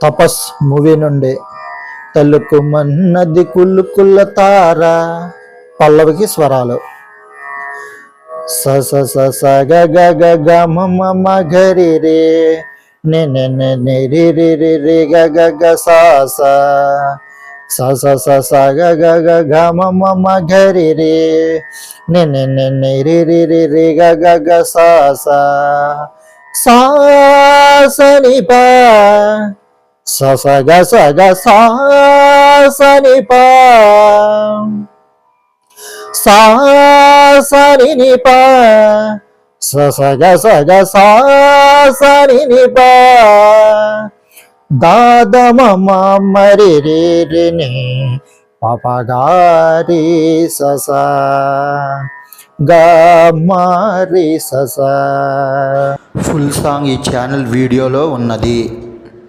తపస్ movie నుండి తలుకు మన్నది కుల్లుకుల్ల తార పల్లవికి స్వరాలు స స స స గ గ గ గ మ మ మ గ రి రే ని ని ని ని రి రి రి రి గ గ గ స స స స స స గ గ గ గ మ మ మ గ రి రే ని ని ని ని రి రి రి రి గ గ గ స స సా స ని ప ససగ సగ సాసని స నిప ససగ సగ సాసని నిప సా ని దాద మరి రేరిని పపగారి సస. పాప గారి గ ఫుల్ సాంగ్ ఈ ఛానల్ వీడియోలో ఉన్నది.